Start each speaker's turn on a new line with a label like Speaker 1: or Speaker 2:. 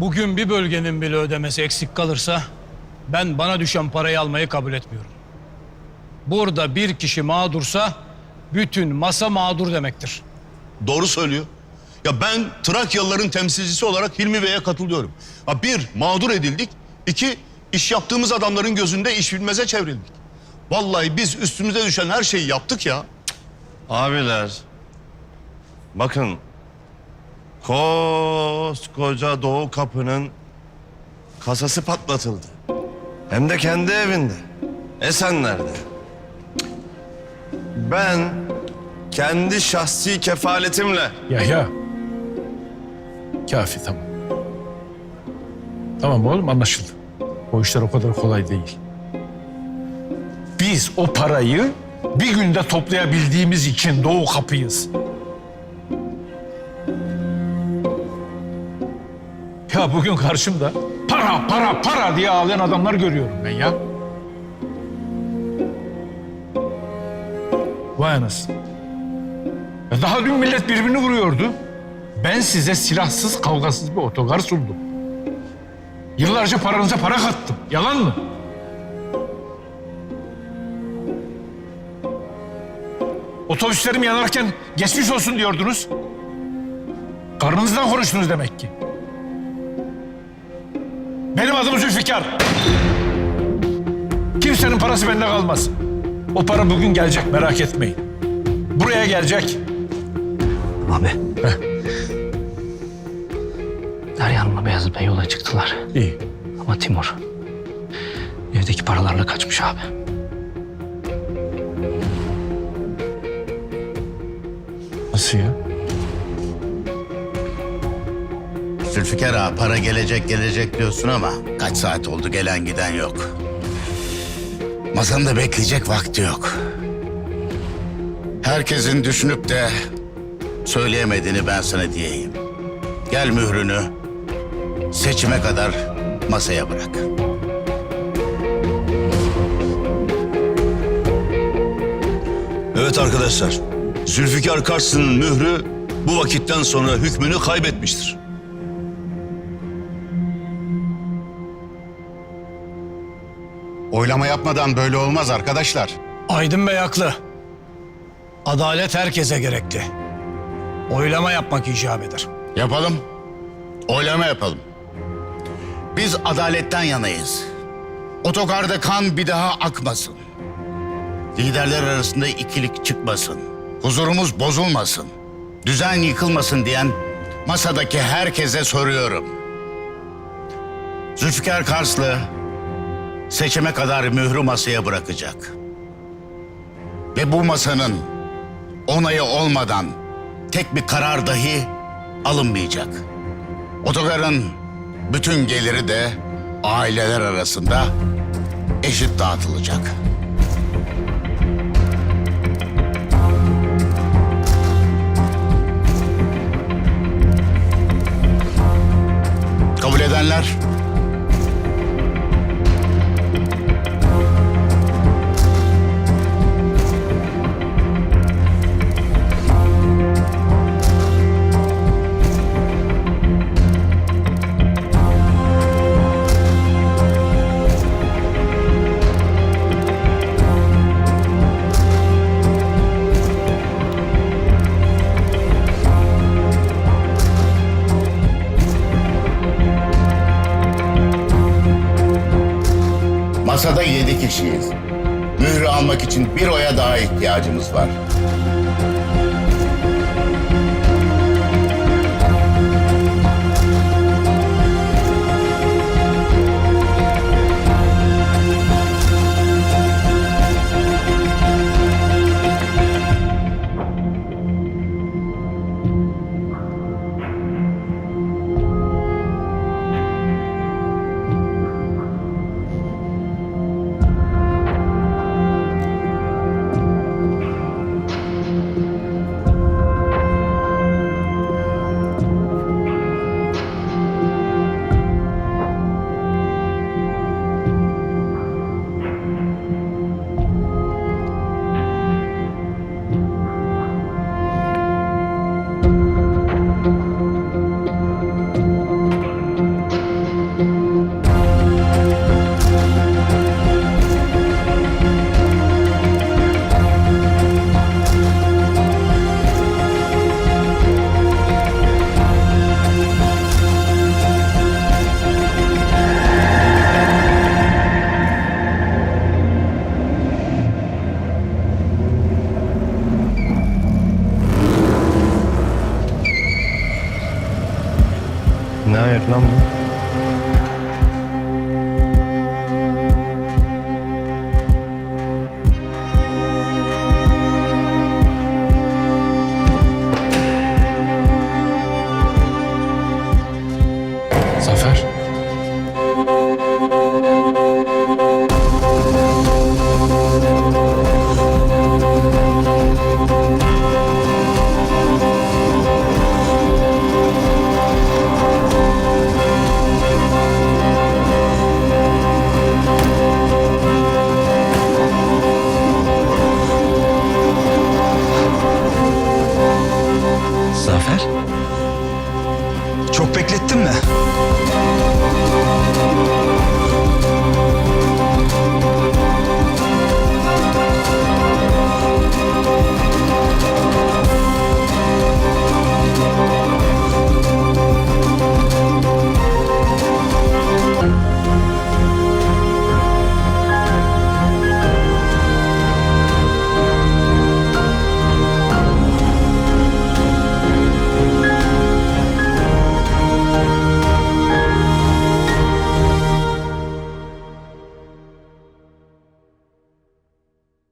Speaker 1: Bugün bir bölgenin bile ödemesi eksik kalırsa ben bana düşen parayı almayı kabul etmiyorum. Burada bir kişi mağdursa bütün masa mağdur demektir.
Speaker 2: Doğru söylüyor. Ya ben Trakyalıların temsilcisi olarak Hilmi Bey'e katılıyorum. Ha bir, mağdur edildik. İki, iş yaptığımız adamların gözünde iş bilmeze çevrildik. Vallahi biz üstümüze düşen her şeyi yaptık ya.
Speaker 3: Abiler, bakın koskoca Doğu Kapı'nın kasası patlatıldı. Hem de kendi evinde. Esenler'de. Ben kendi şahsi kefaletimle
Speaker 4: Yahya. Kafi tamam. Tamam oğlum anlaşıldı. O işler o kadar kolay değil. Biz o parayı bir günde toplayabildiğimiz için Doğu kapıyız. Ya bugün karşımda para para para diye ağlayan adamlar görüyorum ben ya. Vay anasını. Ya Daha dün millet birbirini vuruyordu. Ben size silahsız, kavgasız bir otogar sundum. Yıllarca paranıza para kattım. Yalan mı? Otobüslerim yanarken geçmiş olsun diyordunuz. Karnınızdan konuştunuz demek ki. Benim adım Zülfikar. Kimsenin parası bende kalmaz. O para bugün gelecek merak etmeyin. Buraya gelecek.
Speaker 5: Abi. Derya Hanım'la Beyazıt Bey yola çıktılar.
Speaker 4: İyi.
Speaker 5: Ama Timur evdeki paralarla kaçmış abi.
Speaker 4: Nasıl ya?
Speaker 6: Zülfikar ağa para gelecek gelecek diyorsun ama kaç saat oldu gelen giden yok. Masamda bekleyecek vakti yok. Herkesin düşünüp de söyleyemediğini ben sana diyeyim. Gel mührünü seçime kadar masaya bırak.
Speaker 2: Evet arkadaşlar. Zülfikar Karslı'nın mührü bu vakitten sonra hükmünü kaybetmiştir.
Speaker 6: Oylama yapmadan böyle olmaz arkadaşlar.
Speaker 1: Aydın Bey haklı. Adalet herkese gerekli. Oylama yapmak icap eder.
Speaker 6: Yapalım. Oylama yapalım. Biz adaletten yanayız. Otogarda kan bir daha akmasın. Liderler arasında ikilik çıkmasın. Huzurumuz bozulmasın. Düzen yıkılmasın diyen masadaki herkese soruyorum. Zülfikar Karslı seçime kadar mührü masaya bırakacak. Ve bu masanın onayı olmadan tek bir karar dahi alınmayacak. Otogarın bütün geliri de aileler arasında eşit dağıtılacak. Kişiyiz. Mührü almak için bir oya daha ihtiyacımız var.
Speaker 3: lan
Speaker 4: reklam
Speaker 7: mı? Çok beklettin mi?